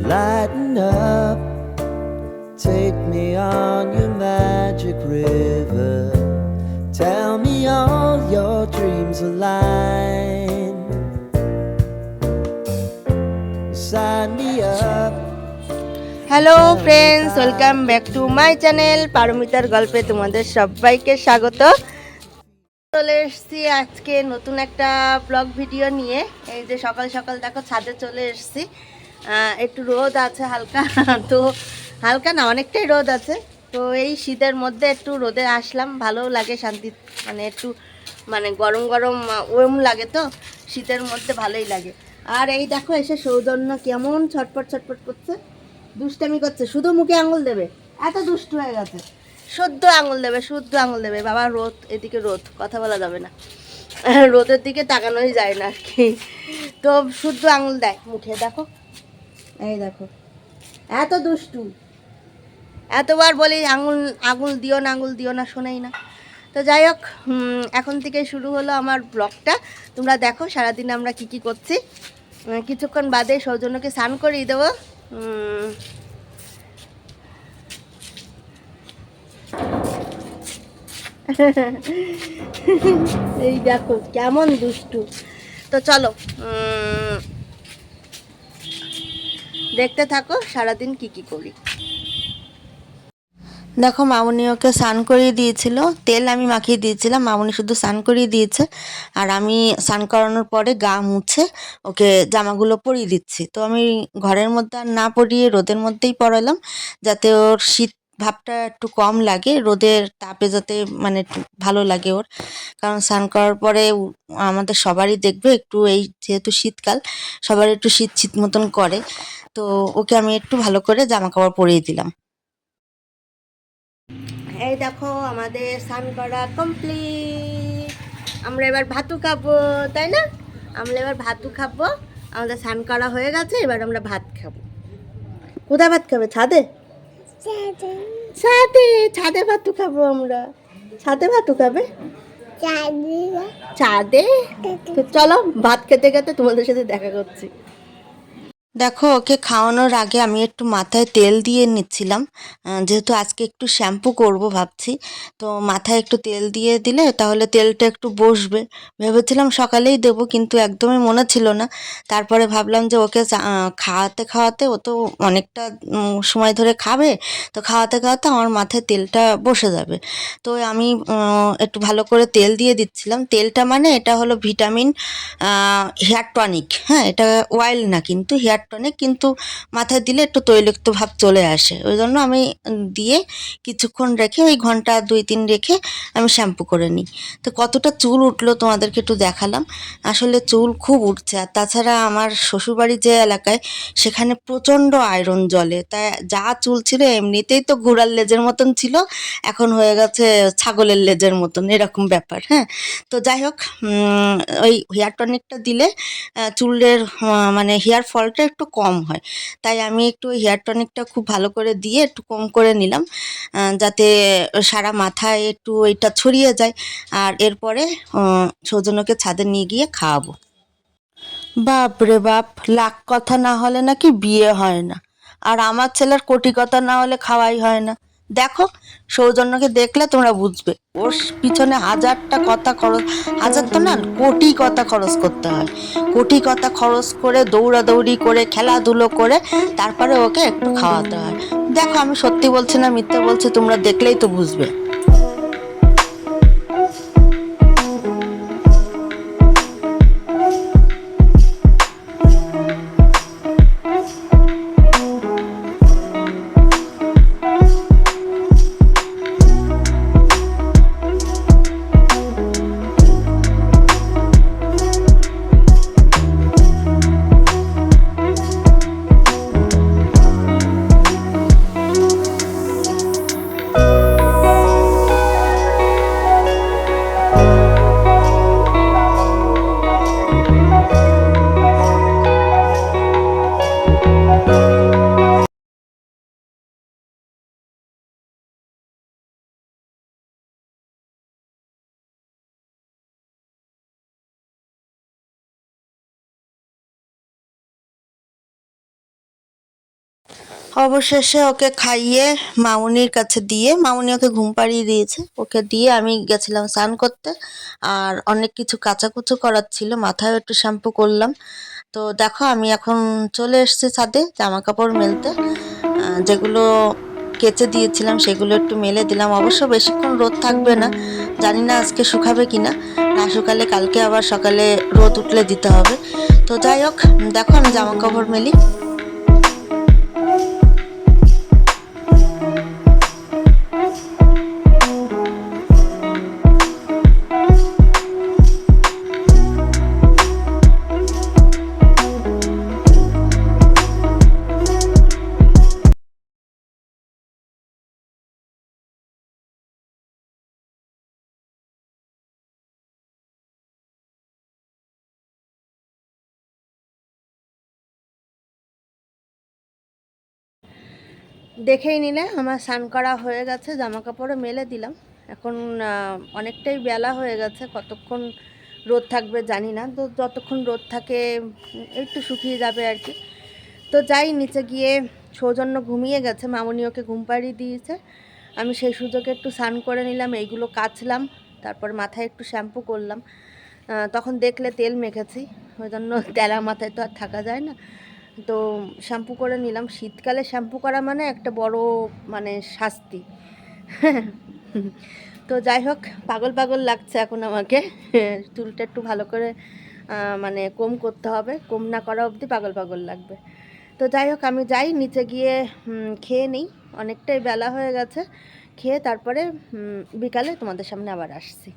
Lighten up, take me on your magic river. Tell me all your dreams align. Sign me up. Hello friends welcome back to my channel পারমিতার গল্পে তোমাদের সবাইকে স্বাগত চলে এসেছি আজকে নতুন একটা ব্লগ ভিডিও নিয়ে এই যে সকাল সকাল দেখো ছাদে চলে এসেছি একটু রোদ আছে হালকা, তো হালকা না, অনেকটাই রোদ আছে। তো এই শীতের মধ্যে একটু রোদে আসলাম, ভালো লাগে শান্তি মানে একটু মানে গরম গরম ওম লাগে তো, শীতের মধ্যে ভালোই লাগে। আর এই দেখো এসে সৌজন্য কেমন ছটপট ছটপট করছে, দুষ্টামি করছে, শুধু মুখে আঙুল দেবে, এত দুষ্ট হয়ে গেছে। শুদ্ধ আঙুল দেবে, শুদ্ধ আঙুল দেবে, বাবা রোদ, এদিকে রোদ, কথা বলা যাবে না। রোদের দিকে তাকানোই যায় না আর কি। তো শুদ্ধ আঙুল দেয় মুখে, দেখো। এই দেখো। এত দুষ্টু। এতবার বলি আঙুল আঙুল দিও না, আঙুল দিও না, শোনেই না। তো যাই হোক এখন থেকে শুরু হলো আমার ব্লগটা। তোমরা দেখো, সারাদিন আমরা কি কি করছি। কিছুক্ষণ বাদে সৌজন্যকে স্নান করিয়ে দেবো। এই দেখো, কেমন দুষ্টু। তো চলো দেখতে থাকো, সারাদিন কি কি করি। দেখো, মামুনি ওকে স্নান করিয়ে দিয়েছিল। তেল আমি মাখিয়ে দিয়েছিলাম, মামুনি শুধু স্নান করিয়ে দিয়েছে। আর আমি স্নান করানোর পরে গা মুছে ওকে জামাগুলো পরিয়ে দিচ্ছি। তো আমি ঘরের মধ্যে আর না পরিয়ে রোদের মধ্যেই পরালাম যাতে ওর শীত ভাবটা একটু কম লাগে, রোদের তাপে যাতে মানে ভালো লাগে ওর। কারণ স্নান করার পরে আমাদের সবারই দেখবে একটু এই যেহেতু শীতকাল সবার একটু শীত শীত মতন করে। তো ওকে আমি একটু ভালো করে জামা কাপড় পরিয়ে দিলাম। এই দেখো, আমাদের স্নান করা কমপ্লিট আমরা এবার ভাতু খাব, তাই না? আমরা এবার ভাতু খাব। আমাদের স্নান করা হয়ে গেছে, এবার আমরা ভাত খাব। কোথায় ভাত খাবে, ছাদে? ছাদে। ছাদে ভাতু খাব আমরা। ছাদে ভাতু খাবে? ছাদে? তো চলো ভাত খেতে খেতে তোমাদের সাথে দেখা করছি। দেখো, ওকে খাওয়ানোর আগে আমি একটু মাথায় তেল দিয়ে নিচ্ছিলাম। যেহেতু আজকে একটু শ্যাম্পু করব ভাবছি, তো মাথায় একটু তেল দিয়ে দিলে তাহলে তেলটা একটু বসবে। ভেবেছিলাম সকালেই দেবো, কিন্তু একদমই মনে ছিল না। তারপরে ভাবলাম যে ওকে খাওয়াতে খাওয়াতে ও তো অনেকটা সময় ধরে খাবে, তো খাওয়াতে খাওয়াতে আমার মাথায় তেলটা বসে যাবে। তো আমি একটু ভালো করে তেল দিয়ে দিচ্ছিলাম। তেলটা মানে এটা হলো ভিটামিন হেয়ার টনিক হ্যাঁ এটা অয়েল না কিন্তু হেয়ার টনিক কিন্তু মাথায় দিলে একটু তৈলাক্ত ভাব চলে আসে। ওই জন্য আমি দিয়ে কিছুক্ষণ রেখে ওই ঘণ্টা দুই তিন রেখে আমি শ্যাম্পু করে নিই। তো কতটা চুল উঠল তোমাদেরকে একটু দেখালাম। আসলে চুল খুব উঠছে। আর তাছাড়া আমার শ্বশুরবাড়ি যে এলাকায় সেখানে প্রচণ্ড আয়রন জলে তাই যা চুল ছিল এমনিতেই তো ঘোড়ার লেজের মতন ছিল। এখন হয়ে গেছে ছাগলের লেজের মতন। এরকম ব্যাপার হ্যাঁ? তো যাই হোক ওই হেয়ার টনিকটা দিলে চুলের মানে হেয়ার ফলটা একটু কম হয়। তাই আমি একটু হেয়ার টনিকটা খুব ভালো করে দিয়ে একটু কম করে নিলাম যাতে সারা মাথায় একটু এটা ছড়িয়ে যায়। আর এরপরে সৌজন্যকে ছাদে নিয়ে গিয়ে খাওয়াবো। বাপ রে বাপ, লাখ কথা না হলে নাকি বিয়ে হয় না। আর আমার ছেলের কোটি কথা না হলে খাওয়াই হয় না। দেখো, সৌজন্যকে দেখলে তোমরা বুঝবে। ওর পিছনে হাজারটা কথা খরচ, হাজার তো না, কোটি কথা খরচ করতে হয়। কোটি কথা খরচ করে, দৌড়াদৌড়ি করে, খেলাধুলো করে, তারপরে ওকে একটু খাওয়াতে হয়। দেখো, আমি সত্যি বলছি না মিথ্যা বলছি, তোমরা দেখলেই তো বুঝবে। অবশেষে ওকে খাইয়ে মামুনির কাছে দিয়ে, মামুনি ওকে ঘুম পাড়িয়ে দিয়েছে। ওকে দিয়ে আমি গেছিলাম স্নান করতে আর অনেক কিছু কাচাকুচু করার ছিল মাথায় একটু শ্যাম্পু করলাম। তো দেখো আমি এখন চলে এসেছি ছাদে জামা কাপড় মেলতে যেগুলো কেচে দিয়েছিলাম সেগুলো একটু মেলে দিলাম। অবশ্য বেশিক্ষণ রোদ থাকবে না, জানি না আজকে শুকাবে কিনা। না শুকালে কালকে আবার সকালে রোদ উঠলে দিতে হবে। তো যাই হোক, দেখো আমি জামা কাপড় মেলি। দেখেই নিলে, আমার স্নান করা হয়ে গেছে জামা কাপড়ও মেলে দিলাম। এখন অনেকটাই বেলা হয়ে গেছে, কতক্ষণ রোদ থাকবে জানি না। তো যতক্ষণ রোদ থাকে, একটু শুকিয়ে যাবে আর কি। তো যাই, নিচে গিয়ে সৌজন্য ঘুমিয়ে গেছে, মামুনি ওকে ঘুম পাড়িয়ে দিয়েছে। আমি সেই সুযোগে একটু স্নান করে নিলাম, এইগুলো কাচলাম, তারপর মাথায় একটু শ্যাম্পু করলাম। তখন দেখলে তেল মেখেছি, ওই জন্য তেলা মাথায় তো আর থাকা যায় না। তো শ্যাম্পু করে নিলাম। শীতকালে শ্যাম্পু করা মানে একটা বড় মানে শাস্তি। তো যাই হোক, পাগল পাগল লাগছে এখন আমাকে। চুলটা একটু ভালো করে মানে কম করতে হবে। কম না করা অবধি পাগল পাগল লাগবে। তো যাই হোক, আমি যাই, নিচে গিয়ে খেয়ে নিই। অনেকটাই বেলা হয়ে গেছে। খেয়ে তারপরে বিকালে তোমাদের সামনে আবার আসছি।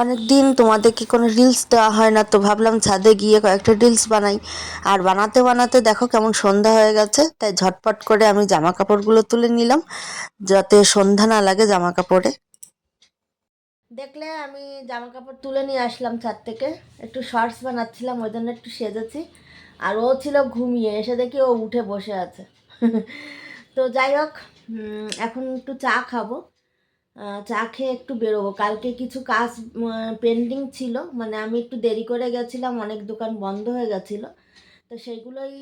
অনেক দিন তোমাদেরকে কোনো রিলস দেওয়া হয় না, তো ভাবলাম ছাদে গিয়ে কয়েকটা রিলস বানাই। আর বানাতে বানাতে দেখো কেমন সন্ধ্যা হয়ে গেছে, তাই ঝটপট করে আমি জামা কাপড়গুলো তুলে নিলাম, যাতে সন্ধ্যা না লাগে জামা কাপড়ে দেখলে আমি জামা কাপড় তুলে নিয়ে আসলাম ছাদ থেকে, একটু শর্টস বানাচ্ছিলাম, ওই জন্য একটু সেজেছি। আর ও ছিল ঘুমিয়ে, এসে দেখি ও উঠে বসে আছে। তো যাই হোক এখন একটু চা খাব। চা খেয়ে একটু বেরোবো। কালকে কিছু কাজ পেন্ডিং ছিল। মানে আমি একটু দেরি করে গেছিলাম, অনেক দোকান বন্ধ হয়ে গেছিল। তো সেগুলোই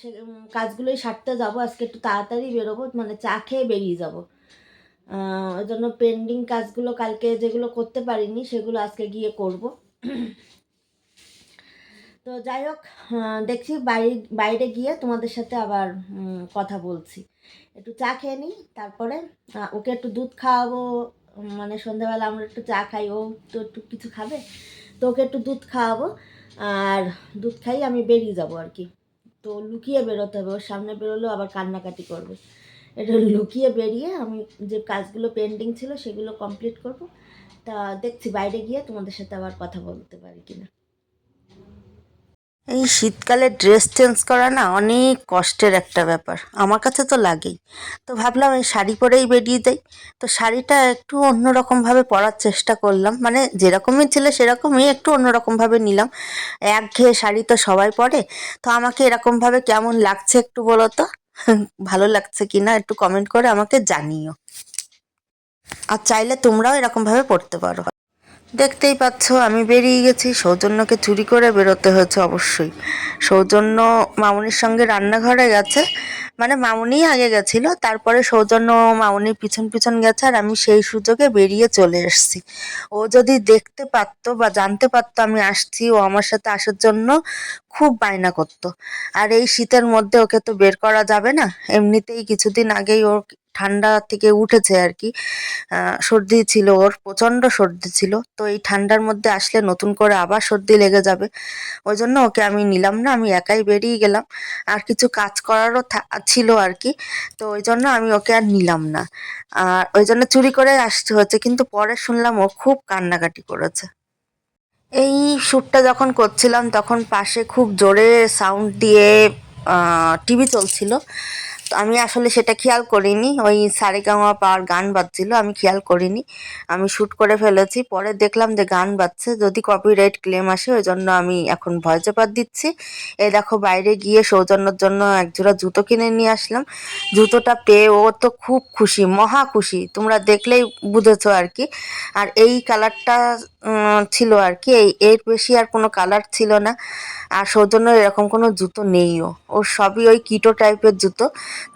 সে কাজগুলোই সারতে যাব। আজকে একটু তাড়াতাড়ি বেরোবো মানে চা খেয়ে বেরিয়ে যাব। ওই জন্য পেন্ডিং কাজগুলো কালকে যেগুলো করতে পারিনি, সেগুলো আজকে গিয়ে করব। তো যাই হোক দেখছি বাইরে বাইরে গিয়ে তোমাদের সাথে আবার কথা বলছি। একটু চা খেয়ে নিই, তারপরে ওকে একটু দুধ খাওয়াবো মানে সন্ধ্যাবেলা আমরা একটু চা খাই, ও তো একটু কিছু খাবে, তো ওকে একটু দুধ খাওয়াবো, আর দুধ খাই আমি বেরিয়ে যাব আর কি। তো লুকিয়ে বেরোতে হবে, ওর সামনে বেরোলেও আবার কান্নাকাটি করবে। এটা লুকিয়ে বেরিয়ে আমি যে কাজগুলো পেন্ডিং ছিল, সেগুলো কমপ্লিট করব। তা দেখছি বাইরে গিয়ে তোমাদের সাথে আবার কথা বলতে পারি কিনা। এই শীতকালে ড্রেস চেঞ্জ করা না অনেক কষ্টের একটা ব্যাপার। আমার কাছে তো লাগেই। তো ভাবলাম এই শাড়ি পরেই বেরিয়ে যাই। তো শাড়িটা একটু অন্যরকমভাবে পরার চেষ্টা করলাম। মানে যেরকমই ছিল সেরকমই একটু অন্যরকমভাবে নিলাম। একঘেয়ে শাড়ি তো সবাই পরে। তো আমাকে এরকমভাবে কেমন লাগছে একটু বলো তো? ভালো লাগছে কি না একটু কমেন্ট করে আমাকে জানিও। আর চাইলে তোমরাও এরকমভাবে পড়তে পারো। দেখতেই পাচ্ছ, আমি বেরিয়ে গেছি। সৌজন্যকে চুরি করে বেরোতে হয়েছে অবশ্যই। সৌজন্য মামুনির সঙ্গে রান্নাঘরে গেছে। মানে মামুনিই আগে গেছিল, তারপরে সৌজন্য মামুনির পিছন পিছন গেছে আর আমি সেই সুযোগে বেরিয়ে চলে এসেছি। ও যদি দেখতে পারতো বা জানতে পারতো আমি আসছি, ও আমার সাথে আসার জন্য খুব বায়না করতো। আর এই শীতের মধ্যে ওকে তো বের করা যাবে না, এমনিতেই কিছুদিন আগেই ওর ঠান্ডা থেকে উঠেছে আর কি সর্দি ছিল ওর, প্রচণ্ড সর্দি ছিল। তো এই ঠান্ডার মধ্যে আসলে নতুন করে আবার সর্দি লেগে যাবে। ওই জন্য ওকে আমি নিলাম না, আমি একাই বেরিয়ে গেলাম। আর কিছু কাজ করারও ছিল আর কি তো ওই জন্য আমি ওকে আর নিলাম না। আর ওই জন্য চুরি করে আসতে হচ্ছে, কিন্তু পরে শুনলাম ও খুব কান্নাকাটি করেছে। এই শ্যুটটা যখন করছিলাম, তখন পাশে খুব জোরে সাউন্ড দিয়ে টিভি চলছিল। আমি আসলে সেটা খেয়াল করিনি। ওই সারেগামা পাওয়ার গান বাজছিল, আমি খেয়াল করিনি। আমি শ্যুট করে ফেলেছি, পরে দেখলাম যে গান বাজছে। যদি কপিরাইট ক্লেম আসে, ওই জন্য আমি এখন ভয় চেপার দিচ্ছি। এ দেখো, বাইরে গিয়ে সৌজন্যর জন্য একজোড়া জুতো কিনে নিয়ে আসলাম। জুতোটা পেয়ে ও তো খুব খুশি, মহা খুশি। তোমরা দেখলেই বুঝেছ আর কি। আর এই কালারটা ছিল আর কি। এই, এর বেশি আর কোনো কালার ছিল না। আর সৌজন্য এরকম কোনো জুতো নেইও। ওর সবই ওই কিটো টাইপের জুতো।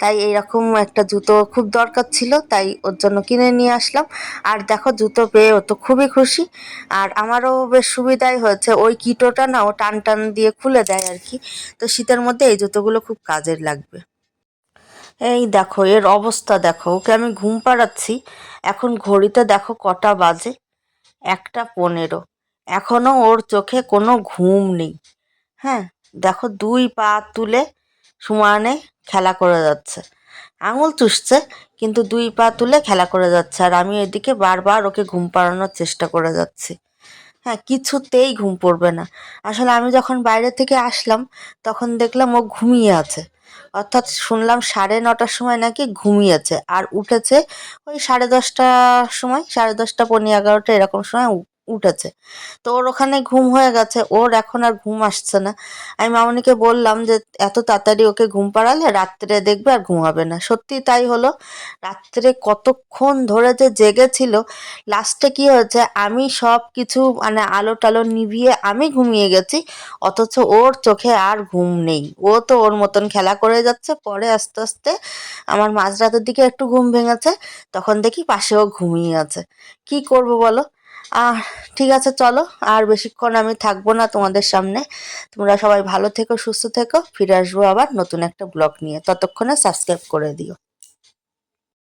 তাই এইরকম একটা জুতো খুব দরকার ছিল, তাই ওর জন্য কিনে নিয়ে আসলাম। আর দেখো, জুতো পেয়ে ও তো খুবই খুশি। আর আমারও বেশ সুবিধাই হয়েছে। ওই কিটোটা না, ও টান টান দিয়ে খুলে দেয় আর কি। তো শীতের মধ্যে এই জুতোগুলো খুব কাজের লাগবে। এই দেখো, এর অবস্থা দেখো। ওকে আমি ঘুম পাড়াচ্ছি। এখন ঘড়িতে দেখো কটা বাজে। একটা পনেরো। এখনও ওর চোখে কোনো ঘুম নেই। হ্যাঁ দেখো দুই পা তুলে সমানে খেলা করে যাচ্ছে। আঙুল চুষছে, কিন্তু দুই পা তুলে খেলা করে যাচ্ছে। আর আমি এদিকে বারবার ওকে ঘুম পাড়ানোর চেষ্টা করে যাচ্ছি। হ্যাঁ কিছুতেই ঘুম পড়বে না। আসলে আমি যখন বাইরে থেকে আসলাম, তখন দেখলাম ও ঘুমিয়ে আছে। অর্থাৎ শুনলাম সাড়ে নটার সময় নাকি ঘুমিয়েছে, আর উঠেছে ওই সাড়ে দশটার সময়, সাড়ে দশটা পনেরো এগারোটা এরকম সময় উঠেছে। তো ওর ওখানে ঘুম হয়ে গেছে। ওর এখন আর ঘুম আসছে না। আমি মামনিকে বললাম যে, এত তাড়াতাড়ি ওকে ঘুম পাড়ালে রাত্রে দেখবে আর ঘুমাবে না। সত্যি তাই হলো। রাত্রে কতক্ষণ ধরে যে জেগেছিল, লাস্টে কি হয়েছে, আমি সব কিছু মানে আলো টালো নিভিয়ে আমি ঘুমিয়ে গেছি, অথচ ওর চোখে আর ঘুম নেই। ও তো ওর মতন খেলা করে যাচ্ছে। পরে আস্তে আস্তে আমার মাঝরাতের দিকে একটু ঘুম ভেঙেছে। তখন দেখি পাশেও ঘুমিয়ে আছে। কি করব বলো? আহ, ঠিক আছে, চলো। আর বেশিক্ষণ আমি থাকব না তোমাদের সামনে। তোমরা সবাই ভালো থেকো, সুস্থ থেকো। ফিরে আসব আবার নতুন একটা ব্লগ নিয়ে। ততক্ষণে সাবস্ক্রাইব করে দিও।